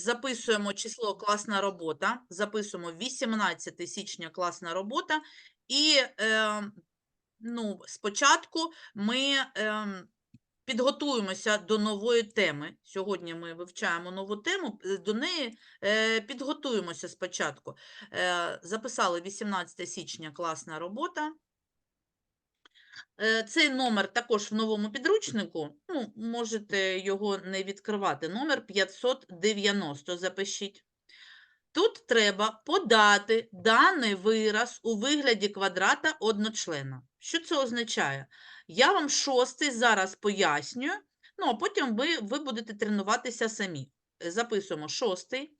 записуємо число класна робота, записуємо 18 січня класна робота, і е, ну, спочатку ми е, підготуємося до нової теми. Сьогодні ми вивчаємо нову тему, е, до неї е, підготуємося спочатку. Е, записали 18 січня класна робота. Е, Цей номер також в новому підручнику. Ну, можете його не відкривати. Номер 590 запишіть. Тут треба подати даний вираз у вигляді квадрата одночлена. Що це означає? Я вам шостий зараз пояснюю, ну а потім ви, ви будете тренуватися самі. Е, Записуємо шостий.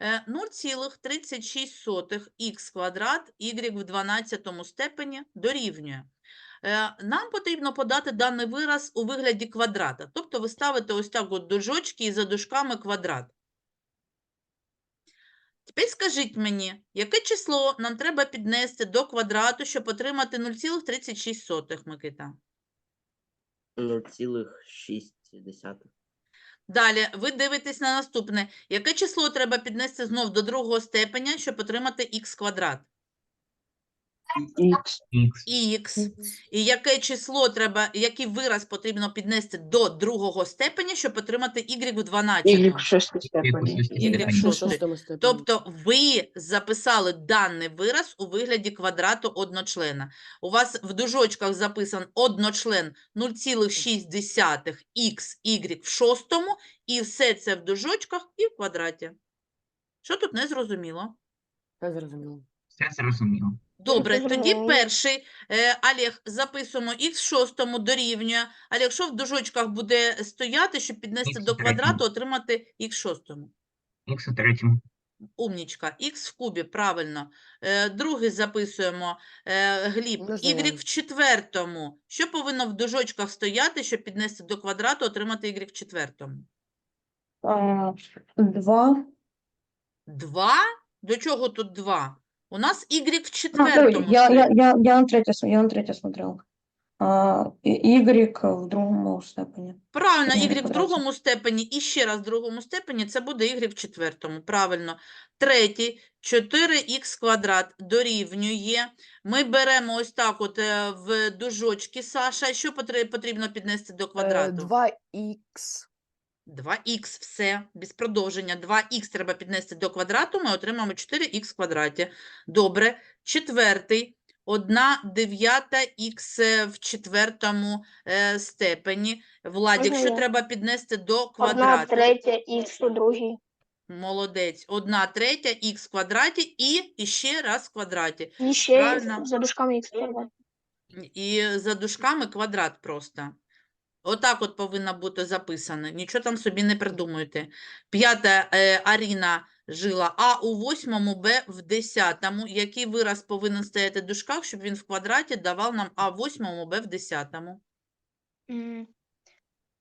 Е, 0,36х квадрат y в 12 степені дорівнює. Е, Нам потрібно подати даний вираз у вигляді квадрата. Тобто ви ставите ось так от дужочки і за дужками квадрат. Тепер скажіть мені, яке число нам треба піднести до квадрату, щоб отримати 0,36, Микита? 0,6. Далі, ви дивитесь на наступне. Яке число треба піднести знов до другого степеня, щоб отримати х квадрат? Х. Х. І яке число треба, який вираз потрібно піднести до другого степеня, щоб отримати y в 12? Y в шостій степені. Y в в шостій. Тобто ви записали даний вираз у вигляді квадрату одночлена. У вас в дужочках записан одночлен 0,6х y в шостому, і все це в дужочках і в квадраті. Що тут не зрозуміло? Все зрозуміло. Все зрозуміло. Добре, тоді перший, е, Олег, записуємо х в шостому дорівнює, але якщо в дужочках буде стояти, щоб піднести Х до третьому. квадрату, отримати х в шостому. Х у третьому. Умнічка. Х в кубі, правильно. Е, другий записуємо. Е, Гліб, Не y в четвертому. Що повинно в дужочках стояти, щоб піднести до квадрату, отримати y в четвертому? А, Два. Два? До чого тут два? У нас y в А, четвертому. я, я, я, я на третє, см- я на третє смотрел. А, Y в другому степені. Правильно, y в другому степені і ще раз в другому степені це буде y в четвертому. Правильно. Третій, 4х квадрат дорівнює. Ми беремо ось так от е, в дужочки, Саша. Що потре- потрібно піднести до квадрату? 2х. 2х, все, без продовження. 2х треба піднести до квадрату, ми отримаємо 4х в квадраті. Добре. Четвертий. 1 дев'ята х в четвертому е, степені. Владік, що Можна треба піднести до Одна квадрату? третя х у другій. Молодець. 1 третя х в квадраті і, ще раз в квадраті. І ще Правильно. за дужками х в квадрат. І за дужками квадрат просто. Отак от повинно бути записано. Нічого там собі не придумуйте. П'ята е, Аріна жила А у восьмому, Б в десятому. Який вираз повинен стояти в дужках, щоб він в квадраті давав нам А в восьмому, Б в десятому? М,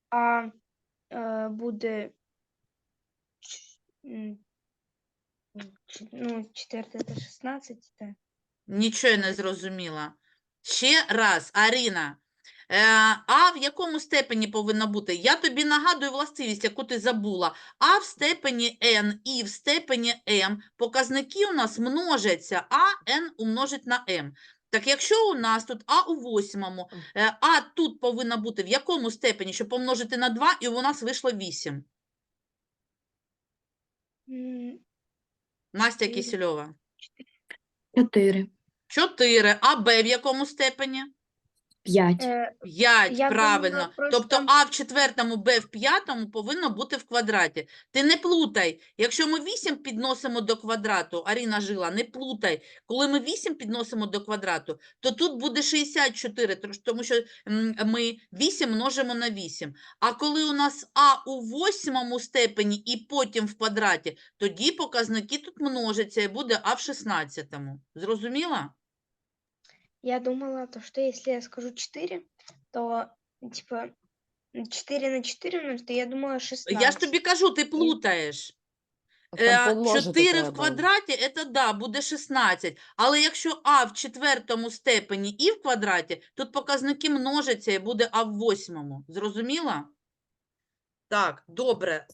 А е, буде ч- м, ч- ну, четверте це 16, так. Нічого я не зрозуміла. Ще раз, Аріна. Е, а в якому степені повинно бути? Я тобі нагадую властивість, яку ти забула. А в степені n і в степені m показники у нас множаться, а n умножить на m. Так якщо у нас тут а у восьмому, е, а тут повинно бути в якому степені, щоб помножити на 2, і у нас вийшло 8. М, Настя Чотири. Кисельова. 4, 4. А Б в якому степені? 5, е, 5, Я правильно. думала, Тобто А в четвертому, Б в п'ятому повинно бути в квадраті. Ти не плутай. Якщо ми 8 підносимо до квадрату, Аріна жила, не плутай. Коли ми 8 підносимо до квадрату, то тут буде 64, тож- тому що м, ми 8 множимо на 8. А коли у нас А у восьмому степені і потім в квадраті, тоді показники тут множаться і буде А в 16. Зрозуміла? Я думала, то, что если я скажу 4, то типа 4 на 4 умножить, то я думала 16. Я ж тобі кажу, ти плутаєш. Там Е, помножити 4 в треба. квадраті це да, буде 16. Але якщо а в четвертому степені і в квадраті, тут показники множаться і буде а в восьмому. Зрозуміла? Так, добре.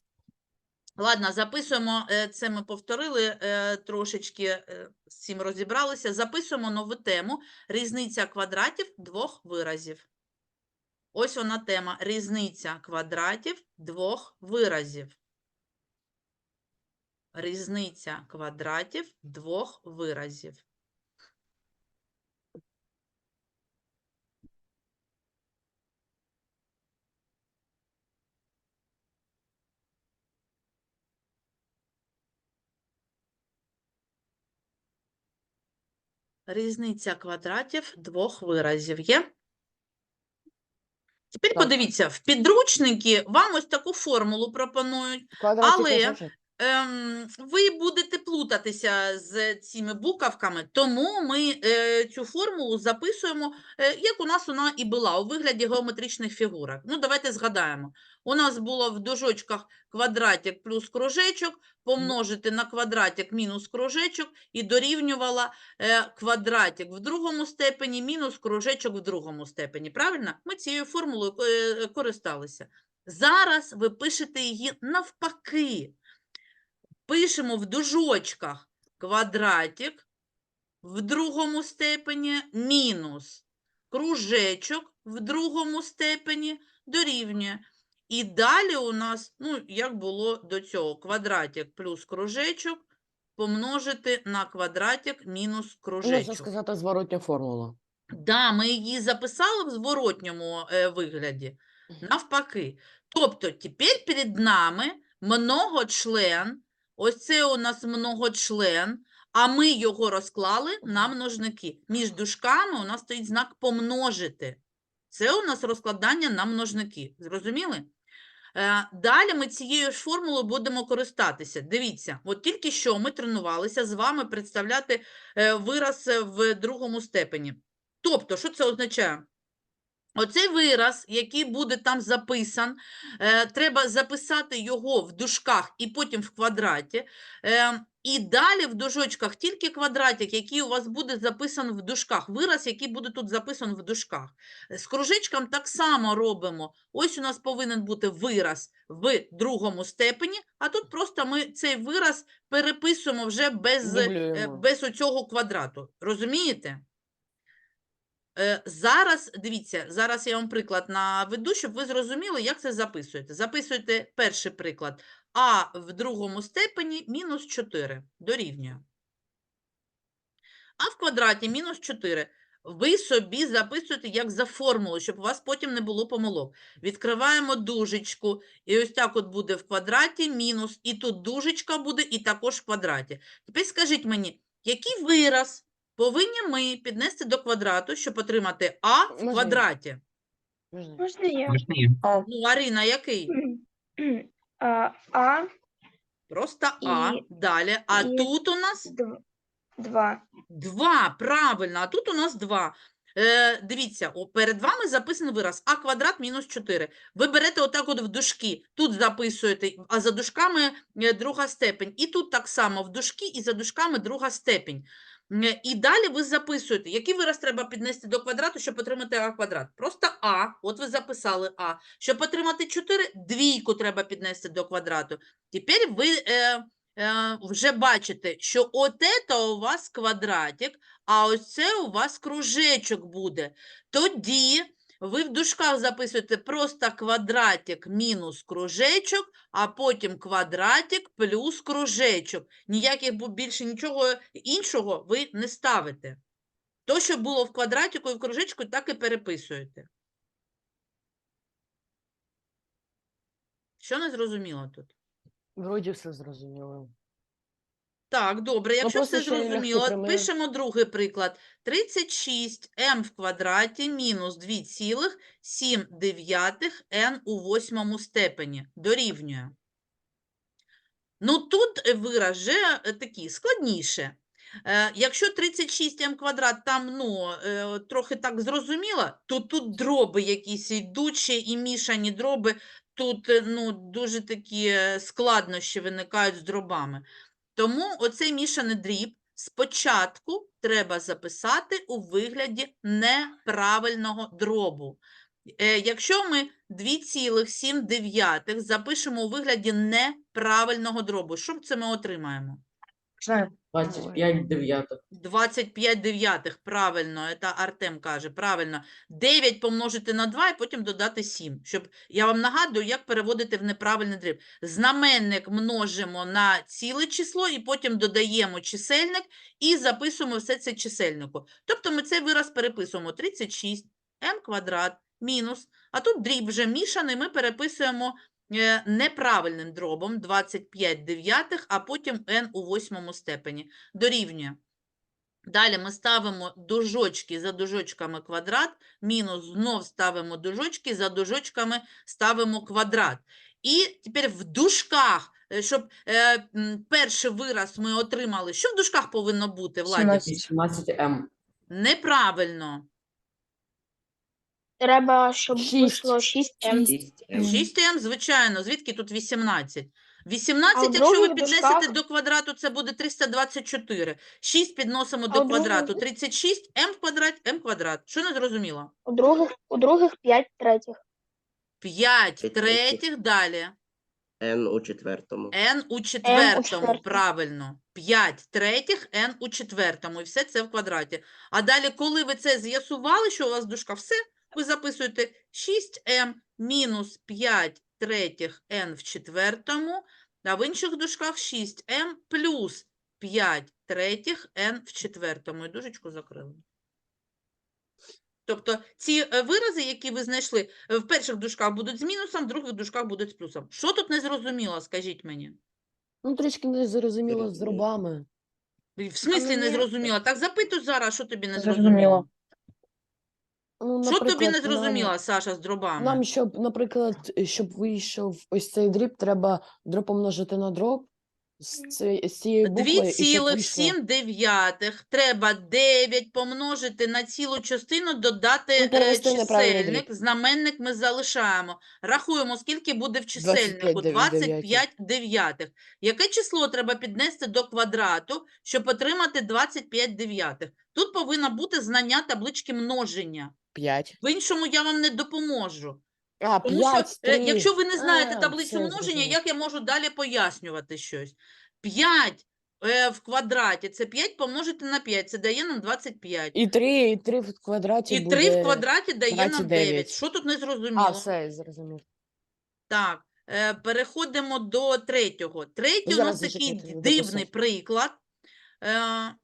Ладно, записуємо, е, це ми повторили е, трошечки, всім цим розібралися. Записуємо нову тему різниця квадратів двох виразів. Ось вона тема різниця квадратів двох виразів. Різниця квадратів двох виразів. Різниця квадратів двох виразів є? Тепер Так. подивіться, в підручники вам ось таку формулу пропонують. Квадратик Але-. Ем, ви будете плутатися з цими буковками, тому ми е, цю формулу записуємо, е, як у нас вона і була, у вигляді геометричних фігурок. Ну, давайте згадаємо. У нас було в дужочках квадратик плюс кружечок, помножити на квадратик мінус кружечок і дорівнювала е, квадратик в другому степені мінус кружечок в другому степені. Правильно? Ми цією формулою е, користалися. Зараз ви пишете її навпаки пишемо в дужочках квадратик в другому степені мінус кружечок в другому степені дорівнює. І далі у нас, ну, як було до цього, квадратик плюс кружечок помножити на квадратик мінус кружечок. Можна сказати зворотня формула. Да, ми її записали в зворотньому е, вигляді. Навпаки. Тобто, тепер перед нами многочлен. Ось це у нас многочлен, а ми його розклали на множники. Між дужками у нас стоїть знак помножити. Це у нас розкладання на множники. Зрозуміли? Е, Далі ми цією ж формулою будемо користатися. Дивіться, от тільки що ми тренувалися з вами представляти е, вираз е, в другому степені. Тобто, що це означає? Оцей вираз, який буде там записан, е, треба записати його в дужках і потім в квадраті. Е, і далі в дужочках тільки квадратик, який у вас буде записан в дужках. Вираз, який буде тут записан в дужках. З кружечком так само робимо. Ось у нас повинен бути вираз в другому степені, а тут просто ми цей вираз переписуємо вже без, е, без оцього квадрату. Розумієте? Е, Зараз, дивіться, зараз я вам приклад наведу, щоб ви зрозуміли, як це записуєте. Записуєте перший приклад. А в другому степені мінус 4 дорівнює. А в квадраті мінус 4. Ви собі записуєте як за формулу, щоб у вас потім не було помилок. Відкриваємо дужечку, і ось так от буде в квадраті мінус, і тут дужечка буде, і також в квадраті. Тепер скажіть мені, який вираз повинні ми піднести до квадрату, щоб отримати а в Можна я? квадраті? Можна? Я? Можна я? Ну, Арина, який? А, а Просто а. І- Далі. А і- тут у нас дв- два. Два, правильно, а тут у нас два. Е, дивіться, о, перед вами записаний вираз а квадрат мінус 4. Ви берете отак от в дужки, тут записуєте, а за дужками е, друга степень. І тут так само в дужки, і за дужками друга степень. І далі ви записуєте, який вираз треба піднести до квадрату, щоб отримати а квадрат. Просто а, от ви записали а. Щоб отримати 4, двійку треба піднести до квадрату. Тепер ви е, е, вже бачите, що от це у вас квадратик, а ось це у вас кружечок буде. Тоді ви в дужках записуєте просто квадратик мінус кружечок, а потім квадратик плюс кружечок. Ніяких більше нічого іншого ви не ставите. То, що було в квадратику і в кружечку, так і переписуєте. Що не зрозуміло тут? Вроді все зрозуміло. Так, добре, якщо все зрозуміло, пишемо другий приклад. 36m в квадраті мінус 2,7 n у восьмому степені дорівнює. Ну, тут вираз вже е, такий складніше. Е, Якщо 36m квадрат там ну, е, трохи так зрозуміло, то тут дроби якісь ще і мішані дроби, тут ну, дуже такі складнощі виникають з дробами. Тому оцей мішаний дріб спочатку треба записати у вигляді неправильного дробу. Е, якщо ми 2,7 запишемо у вигляді неправильного дробу, що це ми отримаємо? Знаю. 25 дев'ятих. 25 дев'ятих, правильно, це Артем каже, правильно. 9 помножити на 2 і потім додати 7, щоб, я вам нагадую, як переводити в неправильний дріб. Знаменник множимо на ціле число і потім додаємо чисельник і записуємо все це чисельнику. Тобто ми цей вираз переписуємо 36 m квадрат мінус, а тут дріб вже мішаний, ми переписуємо неправильним дробом 25 дев'ятих, а потім n у восьмому степені дорівнює. Далі ми ставимо дужочки за дужочками квадрат, мінус знов ставимо дужочки, за дужочками ставимо квадрат. І тепер в дужках, е, щоб е, перший вираз ми отримали, що в дужках повинно бути, Владі? 17. 17 М. Неправильно. Треба, щоб Шість. вийшло 6 М. 6 м, звичайно, звідки тут 18? 18, А в якщо ви других піднесете дужках- до квадрату, це буде 324. 6 підносимо А до в других- квадрату, 36, m в квадрат, m квадрат. Що не зрозуміло? У других, у других 5 третіх. 5 П'ять третіх, третіх. далі. N у четвертому. n у четвертому, четвертому. правильно. 5 третіх, n у четвертому. І все це в квадраті. А далі, коли ви це з'ясували, що у вас дужка, все, ви записуєте 6m мінус 5 третіх n в четвертому, а в інших дужках 6m плюс 5 третіх n в четвертому. І дужечку закрили. Тобто ці е, вирази, які ви знайшли, е, в перших дужках будуть з мінусом, в других дужках будуть з плюсом. Що тут не зрозуміло, скажіть мені? Ну, трішки не зрозуміло з Зрозуміло. дробами. В смислі не зрозуміло? Так запитуй зараз, що тобі не Зрозуміло. Ну, Що тобі не наприклад, нам- зрозуміло, Саша, з дробами? Нам, щоб, наприклад, щоб вийшов ось цей дріб, треба дроб помножити на дроб з, ці- з цієї букви. і щоб вийшло- 2,7 треба 9 помножити на цілу частину, додати Ну, е, перевести неправильний чисельник, знаменник ми залишаємо. Рахуємо, скільки буде в чисельнику. дев'ятих. 25 дев'ятих. Яке число треба піднести до квадрату, щоб отримати 25 дев'ятих? Тут повинно бути знання таблички множення. 5. В іншому я вам не допоможу. А, Тому 5, що, е, якщо ви не знаєте А, таблицю все, множення, як я можу далі пояснювати щось? 5 е, в квадраті це 5 помножити на 5, це дає нам 25. І 3, і 3 в квадраті І буде... в квадраті дає нам 9. Що тут не зрозуміло? А, все, зрозумів. Так, е, переходимо до третього. Третій у Зараз нас такий зачекайте, я дивний дописав. приклад. Е,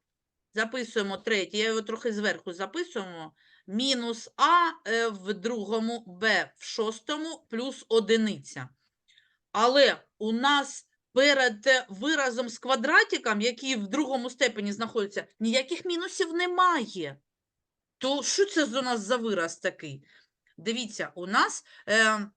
записуємо третій, я його трохи зверху записуємо. Мінус А е, в другому, Б в шостому, плюс одиниця. Але у нас перед е, виразом з квадратиком, який в другому степені знаходиться, ніяких мінусів немає. То що це у нас за вираз такий? Дивіться, у нас е,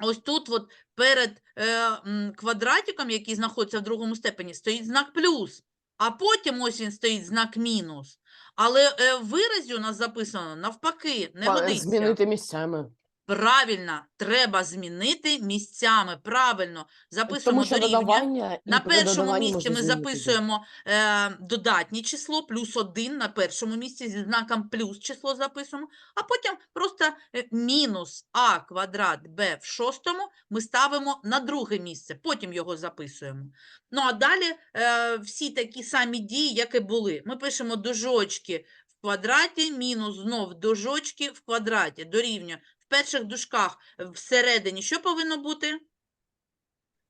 ось тут от перед е, квадратиком, який знаходиться в другому степені, стоїть знак плюс, а потім ось він стоїть знак мінус. Але е, виразі у нас записано навпаки, не годиться. Змінити місцями. Правильно, треба змінити місцями. Правильно, записуємо додавання і На першому місці ми записуємо е, додатнє число, плюс 1 на першому місці зі знаком плюс число записуємо, а потім просто е, мінус а квадрат b в шостому ми ставимо на друге місце, потім його записуємо. Ну а далі е, всі такі самі дії, як і були. Ми пишемо дужочки в квадраті, мінус знов дужочки в квадраті, дорівнює. В перших дужках всередині що повинно бути?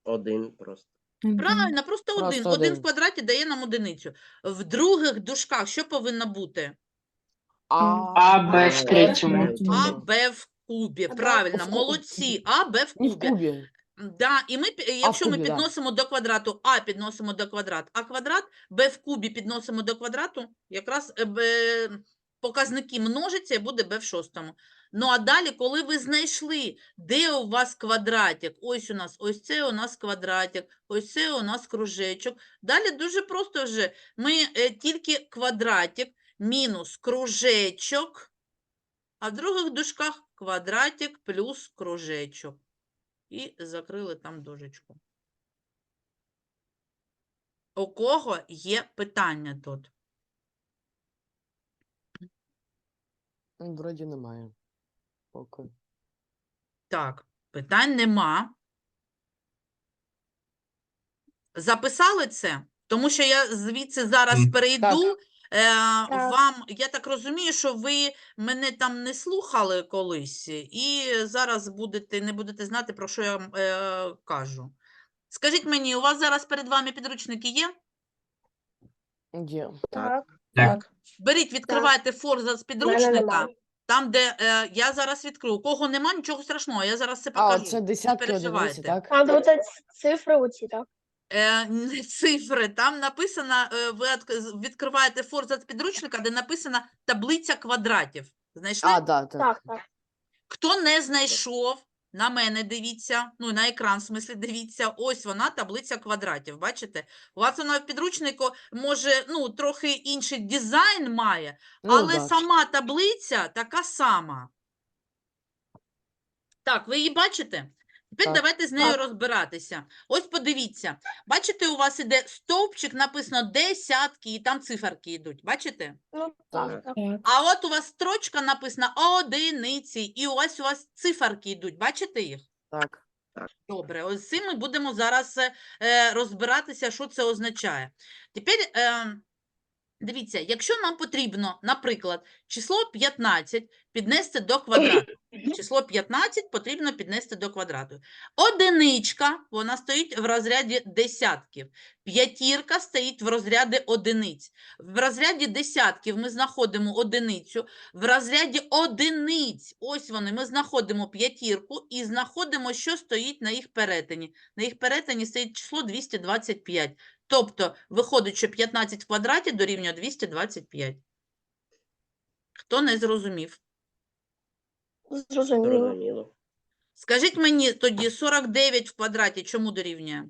Один просто. Правильно, просто один. Просто Один в квадраті дає нам одиницю. В других дужках що повинно бути? А, А, Б в Е, третьому. А, Б в кубі. Правильно, молодці. А, Б в кубі. кубі. Да, і ми, якщо ми підносимо до квадрату А підносимо до квадрат, а квадрат Б в кубі підносимо до квадрату, якраз е, Б, показники множаться і буде Б в шостому. Ну а далі, коли ви знайшли, де у вас квадратик, ось у нас, ось це у нас квадратик, ось це у нас кружечок. Далі дуже просто вже. Ми е, тільки квадратик мінус кружечок, а в других дужках квадратик плюс кружечок і закрили там дужечку. У кого є питання тут? Вроді немає. Поки. Так, питань нема. Записали це? Тому що я звідси зараз перейду. Е, вам, я так розумію, що ви мене там не слухали колись, і зараз будете, не будете знати, про що я вам, е, кажу. Скажіть мені, у вас зараз перед вами підручники є? Є. Так. Так. Беріть, відкривайте форзац мене підручника. там, де е, я зараз відкрию. У кого нема, нічого страшного, я зараз це А, покажу. це не десятки одиниці, переживайте. так? А, вот эти цифры вот эти, так? Е, не цифри, там написано, е, ви відк- з- відкриваєте форзац підручника, де написана таблиця квадратів. Знайшли? А, да, так. Так, так. Хто не знайшов, на мене дивіться, ну на екран, в смислі, дивіться, ось вона, таблиця квадратів. Бачите? У вас вона в підручнику може ну, трохи інший дизайн має, Ну, але ну, сама таблиця така сама. Так, ви її бачите? Тепер Так. давайте з нею Так. розбиратися. Ось подивіться. Бачите, у вас іде стовпчик, написано десятки, і там циферки йдуть. Бачите? Ну, Так. А от у вас строчка написана одиниці, і ось у вас циферки йдуть. Бачите їх? Так. Добре, ось з цим ми будемо зараз е, е, розбиратися, що це означає. Тепер е, дивіться, якщо нам потрібно, наприклад, число 15 піднести до квадрату. Число 15 потрібно піднести до квадрату. Одиничка, вона стоїть в розряді десятків. П'ятірка стоїть в розряді одиниць. В розряді десятків ми знаходимо одиницю. В розряді одиниць, ось вони, ми знаходимо п'ятірку і знаходимо, що стоїть на їх перетині. На їх перетині стоїть число 225. Тобто, виходить, що 15 в квадраті дорівнює 225. Хто не зрозумів? Зрозуміло. Зрозуміло. Скажіть мені тоді 49 в квадраті чому дорівнює?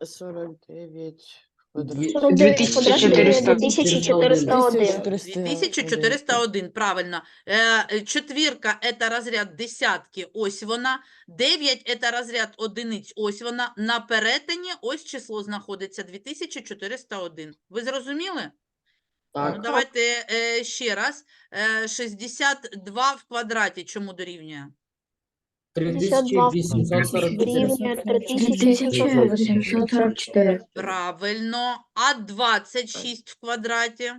49 Дві- 49 в квадраті дорівнює 2401. 2401. 2401, правильно. Е, е, Четвірка – це розряд десятки, ось вона. 9 – це розряд одиниць, ось вона. На перетині ось число знаходиться 2401. Ви зрозуміли? Ну, Так, давайте е, ще раз. Е, 62 в квадраті чому дорівнює? 3844. 3844. Правильно. А 26 в квадраті?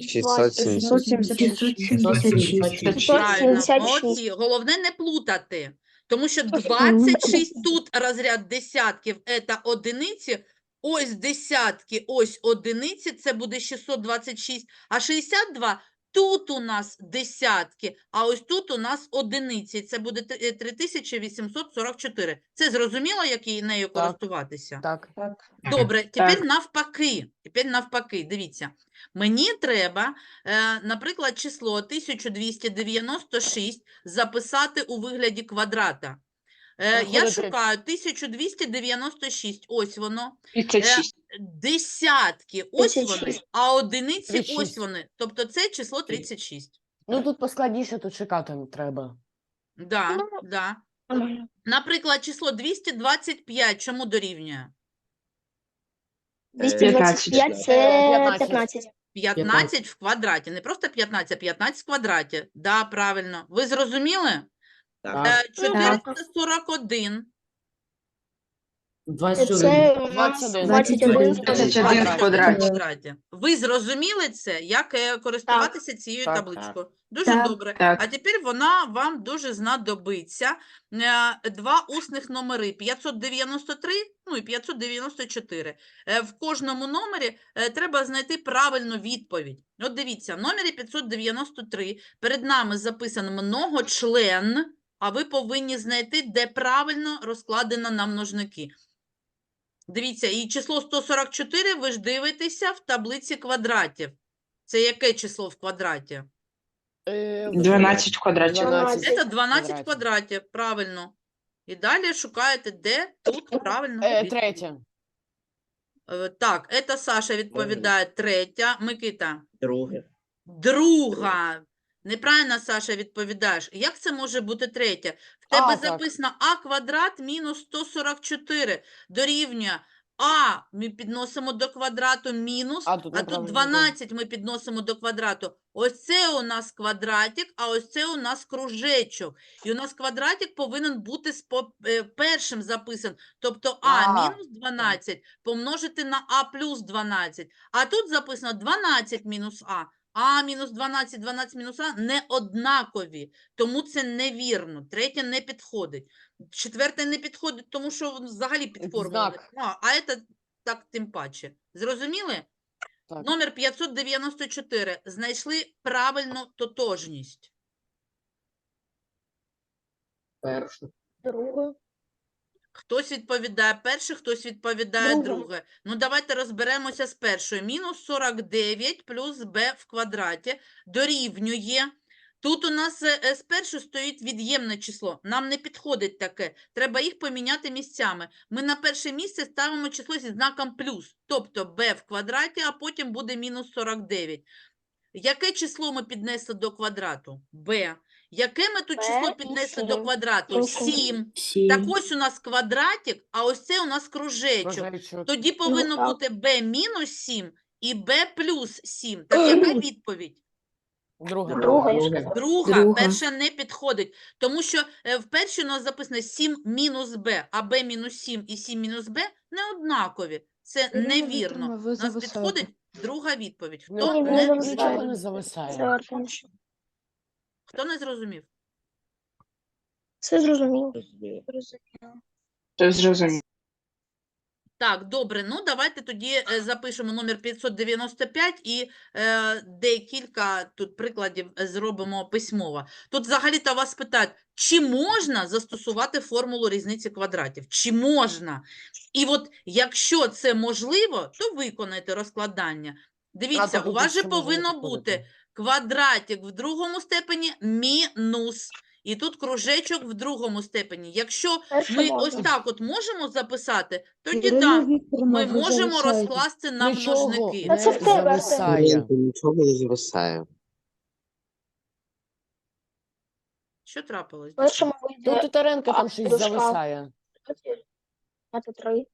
676. Правильно, 676. молодці. Головне не плутати, тому що Слушай, 26 тут розряд десятків – це одиниці, ось десятки, ось одиниці, це буде 626, а 62 тут у нас десятки, а ось тут у нас одиниці, це буде три- е, 3844. Це зрозуміло, як і нею користуватися? Так. Так. Добре, тепер навпаки. Тепер навпаки, дивіться. Мені треба, е, наприклад, число 1296 записати у вигляді квадрата. Е, я Виходить, шукаю 1296, ось воно. 36. Десятки, ось вони, 36. а одиниці ось вони. Тобто це число 36. Ну тут поскладніше, тут чекати не треба. Да, Ну, да. Наприклад, число 225 чому дорівнює? 225 це 15. 15. 15 в квадраті, не просто 15, а 15 в квадраті. Да, правильно. Ви зрозуміли? Так. Е, Ну, 441. 21. Це у нас 21. 21 в квадраті. квадраті. Ви зрозуміли це, як е, користуватися цією Так. табличкою? Дуже Так. добре. Так. А тепер вона вам дуже знадобиться. Е, Два усних номери 593 ну і 594. Е, В кожному номері е, треба знайти правильну відповідь. От дивіться, в номері 593 перед нами записано многочлен, а ви повинні знайти, де правильно розкладено на множники. Дивіться, і число 144 ви ж дивитеся в таблиці квадратів. Це яке число в квадраті? Е, 12 в квадраті. 12. Це 12 квадратів. квадратів, правильно. І далі шукаєте, де тут правильно. Е, третє. Е, Так, це Саша відповідає третя. Микита. Друге. Друга. Неправильно, Саша, відповідаєш. Як це може бути третя? В тебе А, так. записано а квадрат мінус 144 дорівнює А ми підносимо до квадрату мінус, А, а тут тут, неправильно було. 12 ми підносимо до квадрату. Ось це у нас квадратик, а ось це у нас кружечок. І у нас квадратик повинен бути з е, першим записан. Тобто А А, мінус 12 помножити на А плюс 12. А тут записано 12 мінус А. А мінус 12, 12 мінус А не однакові, тому це невірно. Третє не підходить. Четверте не підходить, тому що взагалі під формулою. А, а це так тим паче. Зрозуміли? Так. Номер 594. Знайшли правильну тотожність. Перше. Друге. Хтось відповідає перше, хтось відповідає Друге. друге. Ну, давайте розберемося з першою. Мінус 49 плюс b в квадраті дорівнює. Тут у нас е, е, спершу стоїть від'ємне число. Нам не підходить таке. Треба їх поміняти місцями. Ми на перше місце ставимо число зі знаком плюс, тобто b в квадраті, а потім буде мінус 49. Яке число ми піднесли до квадрату? b. Яке ми тут число піднесли до квадрату? Сім. 7. Так ось у нас квадратик, а ось це у нас кружечок. Тоді повинно бути b мінус 7 і b плюс 7. Так яка відповідь? Друга. Друга. Друга, перша не підходить, тому що е, в першій у нас записано 7 мінус b, а b мінус 7 і 7 мінус b не однакові. Це невірно. У нас підходить друга відповідь. Ну, Хто не не, зависає. Нічого не зависає. Завершуємося. Хто не зрозумів? Все зрозуміло. Розумію. Зрозуміло. Так, добре, ну давайте тоді е, запишемо номер 595 і е, декілька тут прикладів е, зробимо письмово. Тут взагалі-то вас питають, чи можна застосувати формулу різниці квадратів? Чи можна? І от якщо це можливо, то виконайте розкладання. Дивіться, у вас же повинно бути квадратик в другому степені мінус. І тут кружечок в другому степені. Якщо ми ось так от можемо записати, тоді так, ми можемо розкласти на множники. А це в тебе, Артем. Нічого не зависає. Що трапилось? Першому вийде Тут Таренко там щось зависає. 23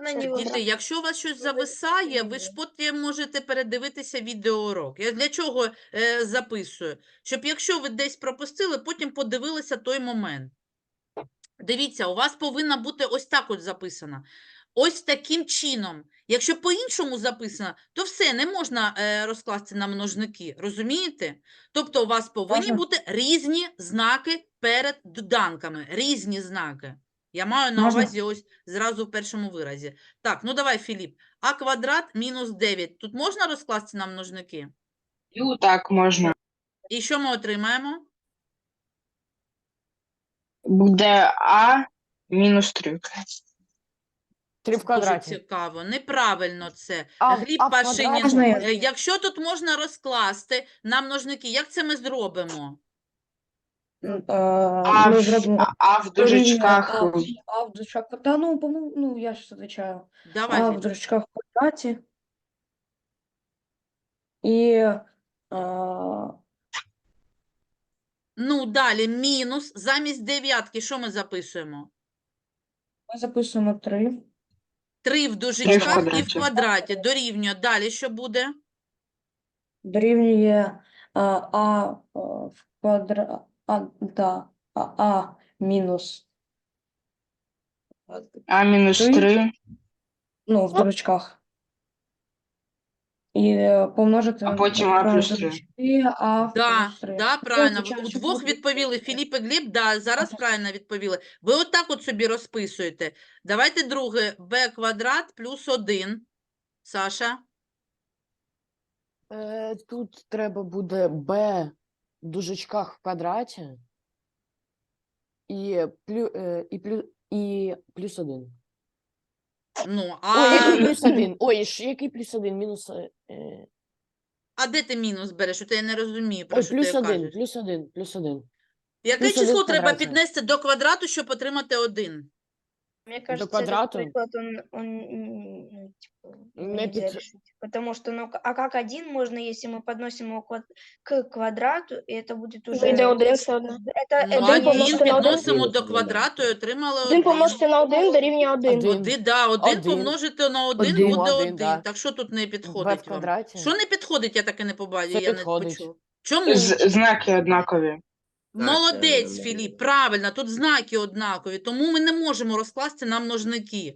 вона вона. Діти, якщо у вас щось зависає, ви ж потім можете передивитися відеоурок. Я для чого е, записую? Щоб якщо ви десь пропустили, потім подивилися той момент. Дивіться, у вас повинна бути ось так от записана. Ось таким чином. Якщо по-іншому записано, то все не можна е, розкласти на множники. Розумієте? Тобто, у вас повинні бути різні знаки перед доданками, різні знаки. Я маю на Можна? увазі ось зразу в першому виразі. Так, ну давай, Філіп. А квадрат мінус 9. Тут можна розкласти на множники? Ну, так, можна. І що ми отримаємо? Буде А мінус 3. Три в Дуже цікаво. Неправильно це. А, Гліб а в Пашинін, квадраті е, якщо тут можна розкласти на множники, як це ми зробимо? А, Ми зробимо а, а в дужечках А, а в дужечках, та ну, по- ну, я ж отвечаю. Давай, А в дужечках в квадраті. І а, Ну, далі мінус. Замість дев'ятки що ми записуємо? ми записуємо 3. 3 в дужечках і в квадраті. квадраті. Дорівнює. Далі що буде? Дорівнює а, а а, в квадра... А, да, а, а мінус, А мінус Три. 3. ну, в дужечках. І е, помножити А потім А правильно плюс три. Да, а плюс 3. да, правильно. означає, В- що Удвох буде відповіли Філіп і Гліб, да, зараз Ага. правильно відповіли. Ви отак от собі розписуєте. Давайте друге. b квадрат плюс 1. Саша? Е, Тут треба буде b в дужечках в квадраті і, плю, і, плю, і плюс один. Ну, Ой, а, який плюс один? Ой, ж який плюс один? Мінус. е, е, а де ти мінус береш? От я не розумію, про Ой, що плюс ти один, кажеш. плюс один, плюс один. Яке плюс один число треба піднести до квадрату, щоб отримати 1? Мне кажется, квадрата? этот приклад, он, он м, ну, типа, Не нельзя під- решить. Потому что, ну, к- а как один можно, если мы подносим его квад- к квадрату, и это будет уже... Вийде один все одно. Это, Ну, это один один не- помножити на один. підносимо до Один. квадрату і отримали Один один. помножити на один дорівнює один. Один. Один, да, один, Один. помножити на один, Один. буде Один, один. да. Так що тут не В підходить вам? квадраті. Що не підходить, я таки не побачила, Це я не підходить. почула. Чому? З- знаки однакові. Молодець, е, Філіп, правильно, тут знаки однакові, тому ми не можемо розкласти на множники.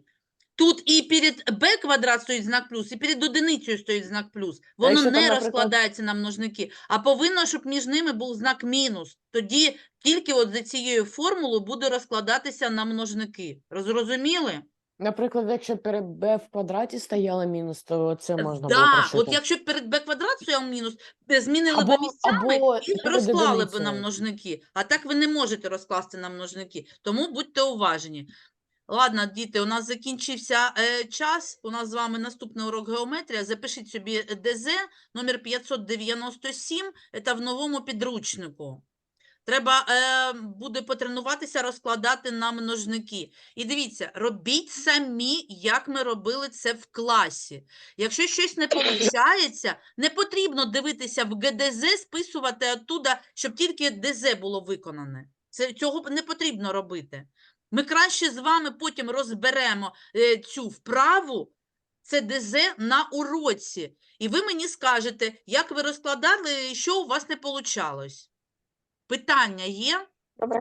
Тут і перед b квадрат стоїть знак плюс, і перед одиницею стоїть знак плюс. Воно якщо не там, наприклад- розкладається на множники, а повинно, щоб між ними був знак мінус. Тоді тільки от за цією формулою буде розкладатися на множники. Розуміли? Наприклад, якщо перед b в квадраті стояло мінус, то це можна було Да, прошити. от якщо б перед b квадрат стояв мінус, де змінили Або- б місцями або і перед розклали б на одиницею. множники. А так ви не можете розкласти на множники. Тому будьте уважні. Ладно, діти, у нас закінчився е, час. У нас з вами наступний урок геометрія. Запишіть собі ДЗ номер 597. Це в новому підручнику. Треба е, буде потренуватися розкладати на множники. І дивіться, робіть самі, як ми робили це в класі. Якщо щось не виходить, не потрібно дивитися в ГДЗ, списувати оттуда, щоб тільки ДЗ було виконане. Це, цього не потрібно робити. Ми краще з вами потім розберемо е, цю вправу, це ДЗ на уроці. І ви мені скажете, як ви розкладали, що у вас не вийшло. Питання є? Добре.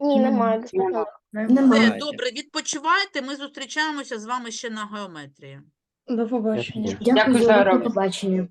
Ні, немає. достатньо. Все, Немає. добре, відпочивайте. Ми зустрічаємося з вами ще на геометрії. До побачення. Дякую за. До побачення.